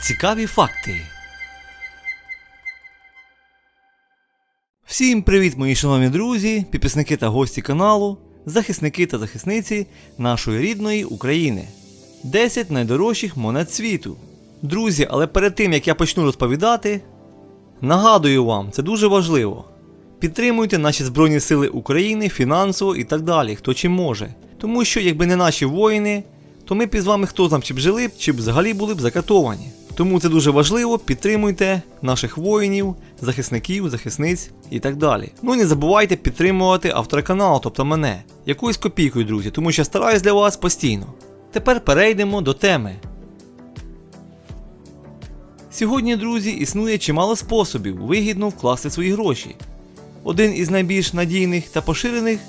Цікаві факти. Всім привіт, мої шановні друзі, підписники та гості каналу, захисники та захисниці нашої рідної України. 10 найдорожчих монет світу. Друзі, але перед тим як я почну розповідати, нагадую вам, це дуже важливо. Підтримуйте наші Збройні Сили України фінансово і так далі, хто чим може. Тому що, якби не наші воїни, то ми б із вами хто там чи б жили чи б взагалі були б закатовані. Тому це дуже важливо, підтримуйте наших воїнів, захисників, захисниць і так далі. Ну і не забувайте підтримувати автора каналу, тобто мене, якоюсь копійкою, друзі, тому що стараюсь для вас постійно. Тепер перейдемо до теми. Сьогодні, друзі, існує чимало способів вигідно вкласти свої гроші. Один із найбільш надійних та поширених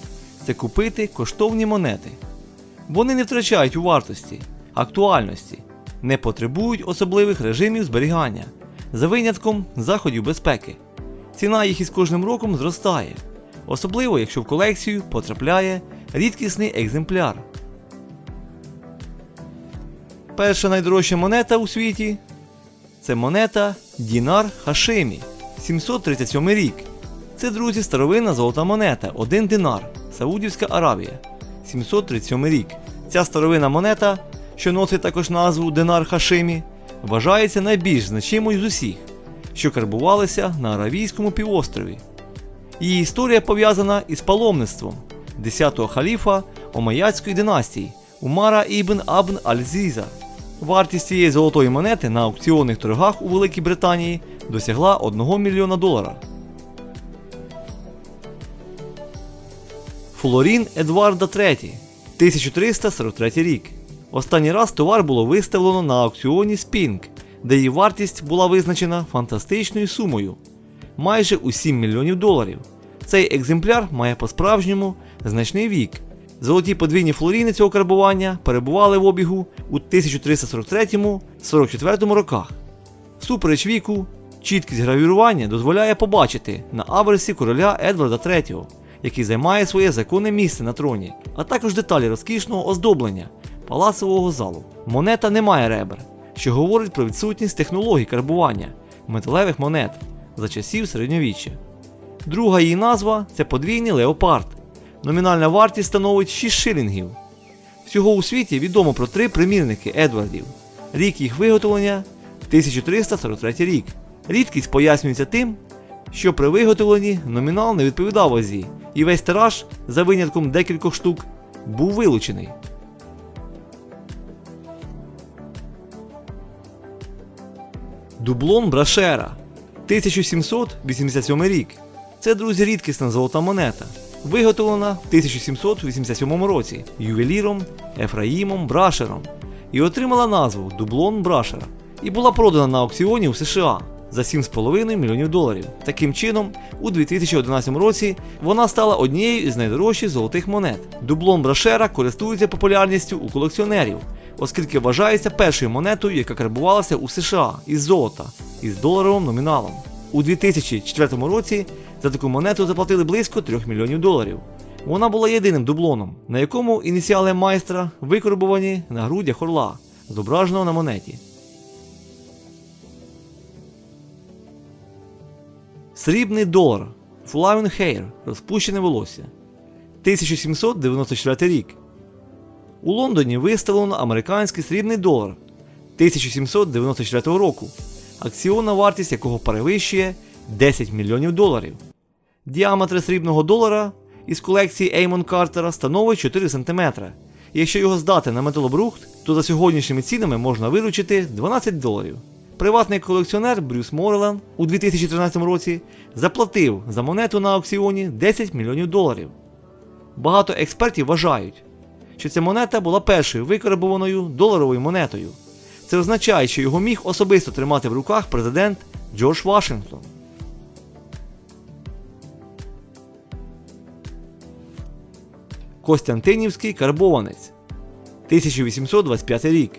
це купити коштовні монети. Вони не втрачають у вартості, актуальності, не потребують особливих режимів зберігання, за винятком заходів безпеки. Ціна їх із кожним роком зростає, особливо якщо в колекцію потрапляє рідкісний екземпляр. Перша найдорожча монета у світі це монета Дінар Хашимі 737 рік. Це, друзі, старовинна золота монета, 1 динар, Саудівська Аравія, 737 рік. Ця старовинна монета, що носить також назву Динар Хашимі, вважається найбільш значимою з усіх, що карбувалися на Аравійському півострові. Її історія пов'язана із паломництвом 10-го халіфа Омаяцької династії Умара ібн Абн Аль-Зіза. Вартість цієї золотої монети на аукціонних торгах у Великій Британії досягла 1 мільйона долара. Флорін Едварда III, 1343 рік. Останній раз товар було виставлено на аукціоні Спінг, де її вартість була визначена фантастичною сумою майже у 7 мільйонів доларів. Цей екземпляр має по-справжньому значний вік. Золоті подвійні флоріни цього карбування перебували в обігу у 1343-44 роках. Всупереч віку, чіткість гравірування дозволяє побачити на аверсі короля Едварда III, який займає своє законне місце на троні, а також деталі розкішного оздоблення палацового залу. Монета не має ребер, що говорить про відсутність технологій карбування металевих монет за часів середньовіччя. Друга її назва це подвійний леопард. Номінальна вартість становить 6 шилінгів. Всього у світі відомо про три примірники Едвардів. Рік їх виготовлення 1343 рік. Рідкість пояснюється тим, що при виготовленні номінал не відповідав вазі, і весь тираж, за винятком декількох штук, був вилучений. Дублон Брашера 1787 рік. Це, друзі, рідкісна золота монета, виготовлена в 1787 році ювеліром Ефраїмом Брашером і отримала назву Дублон Брашера і була продана на аукціоні у США за 7,5 мільйонів доларів. Таким чином, у 2011 році вона стала однією із найдорожчих золотих монет. Дублон Брашера користується популярністю у колекціонерів, оскільки вважається першою монетою, яка карбувалася у США із золота із доларовим номіналом. У 2004 році за таку монету заплатили близько 3 мільйонів доларів. Вона була єдиним дублоном, на якому ініціали майстра викорбовані на грудях орла, зображеного на монеті. Срібний долар Flying Hair розпущене волосся. 1794 рік. У Лондоні виставлено американський срібний долар 1794 року, акціонна вартість якого перевищує 10 мільйонів доларів. Діаметр срібного долара із колекції Еймон Картера становить 4 см. Якщо його здати на металобрухт, то за сьогоднішніми цінами можна виручити 12 доларів. Приватний колекціонер Брюс Морелан у 2013 році заплатив за монету на аукціоні 10 мільйонів доларів. Багато експертів вважають, що ця монета була першою викарбованою доларовою монетою. Це означає, що його міг особисто тримати в руках президент Джордж Вашингтон. Костянтинівський карбованець 1825 рік.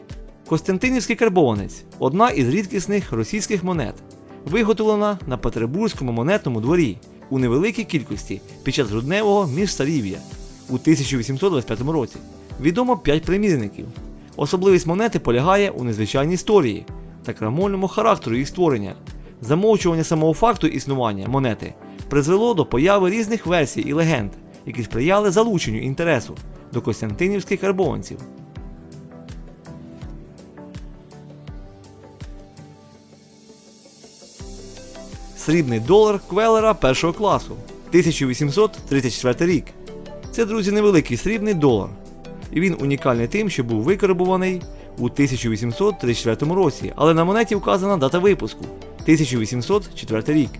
Костянтинівський карбованець одна із рідкісних російських монет, виготовлена на Петербурзькому монетному дворі у невеликій кількості під час грудневого міжсарів'я у 1825 році. Відомо 5 примірників. Особливість монети полягає у незвичайній історії. та крамольному характеру їх створення. Замовчування самого факту існування монети призвело до появи різних версій і легенд, які сприяли залученню інтересу до Костянтинівських карбованців. Срібний долар Квелера першого класу 1834 рік. Це, друзі, невеликий срібний долар. І він унікальний тим, що був викарбуваний у 1834 році, але на монеті вказана дата випуску 1804 рік.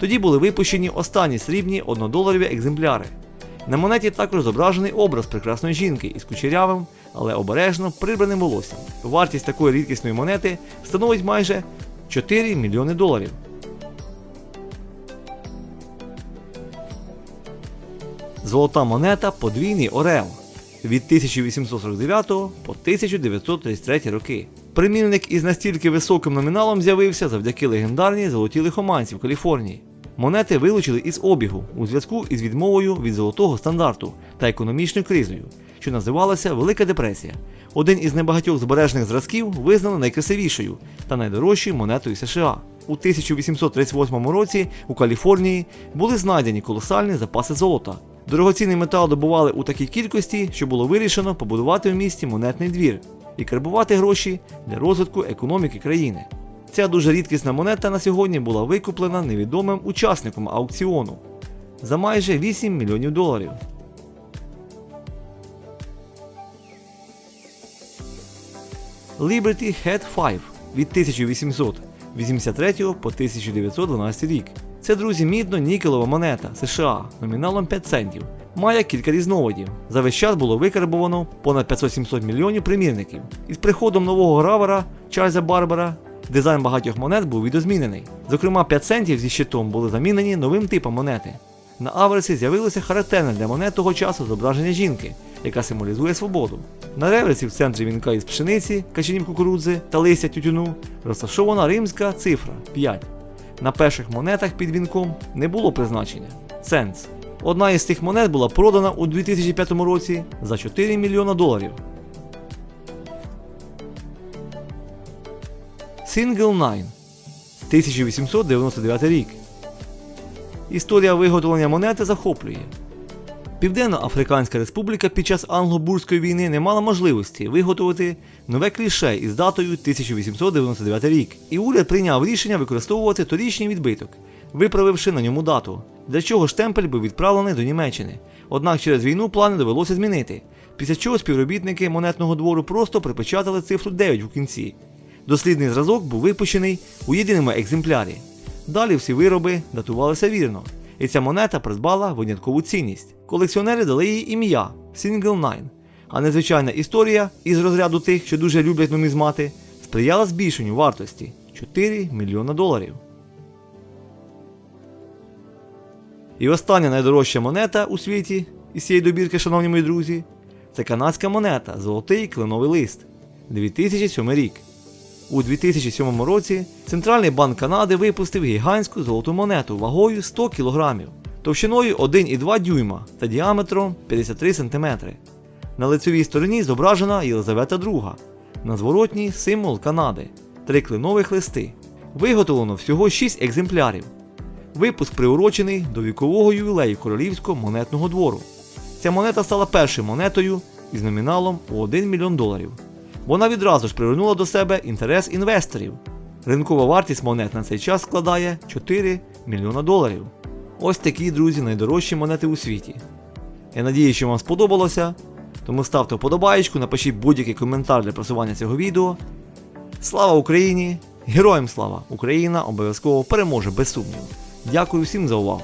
Тоді були випущені останні срібні однодоларові екземпляри. На монеті також зображений образ прекрасної жінки із кучерявим, але обережно прибраним волоссям. Вартість такої рідкісної монети становить майже 4 мільйони доларів. Золота монета подвійний орел від 1849 по 1933 роки. Примірник із настільки високим номіналом з'явився завдяки легендарній золотій лихоманці в Каліфорнії. Монети вилучили із обігу у зв'язку із відмовою від золотого стандарту та економічною кризою, що називалася Велика депресія. Один із небагатьох збережених зразків визнано найкрасивішою та найдорожчою монетою США. У 1838 році у Каліфорнії були знайдені колосальні запаси золота. Дорогоцінний метал добували у такій кількості, що було вирішено побудувати в місті монетний двір і карбувати гроші для розвитку економіки країни. Ця дуже рідкісна монета на сьогодні була викуплена невідомим учасником аукціону за майже 8 мільйонів доларів. Liberty Head 5 від 1883 по 1912 рік. Це, друзі, мідно-нікелева монета США номіналом 5 центів. Має кілька різновидів. За весь час було викарбовано понад 500-700 мільйонів примірників. Із приходом нового гравера Чарльза Барбера дизайн багатьох монет був відозмінений. Зокрема, 5 центів зі щитом були замінені новим типом монети. На аверсі з'явилося характерне для монет того часу зображення жінки, яка символізує свободу. На реверсі в центрі вінка із пшениці, качанів кукурудзи та листя тютюну розташована римська цифра 5. На перших монетах під вінком не було призначення ценз. Одна із цих монет була продана у 2005 році за 4 мільйона доларів. Single 9 1899 рік. Історія виготовлення монети захоплює. Південно-Африканська Республіка під час англо-бурської війни не мала можливості виготовити нове кліше із датою 1899 рік, і уряд прийняв рішення використовувати торічній відбиток, виправивши на ньому дату, для чого штемпель був відправлений до Німеччини. Однак через війну плани довелося змінити, після чого співробітники монетного двору просто припечатали цифру 9 у кінці. Дослідний зразок був випущений у єдиному екземплярі. Далі всі вироби датувалися вірно, і ця монета придбала виняткову цінність. Колекціонери дали їй ім'я Single Nine, а незвичайна історія із розряду тих, що дуже люблять нумізмати, сприяла збільшенню вартості 4 мільйона доларів. І остання найдорожча монета у світі із цієї добірки, шановні мої друзі, це канадська монета Золотий кленовий лист 2007 рік. У 2007 році Центральний банк Канади випустив гігантську золоту монету вагою 100 кг, товщиною 1,2 дюйма та діаметром 53 см. На лицевій стороні зображена Єлизавета II, на зворотній символ Канади, три кленових листи. Виготовлено всього 6 екземплярів. Випуск приурочений до вікового ювілею королівського монетного двору. Ця монета стала першою монетою із номіналом у 1 мільйон доларів. Вона відразу ж привернула до себе інтерес інвесторів. Ринкова вартість монет на цей час складає 4 мільйона доларів. Ось такі, друзі, найдорожчі монети у світі. Я надію, що вам сподобалося. Тому ставте вподобаєчку, напишіть будь-який коментар для просування цього відео. Слава Україні! Героям слава! Україна обов'язково переможе без сумніву. Дякую всім за увагу!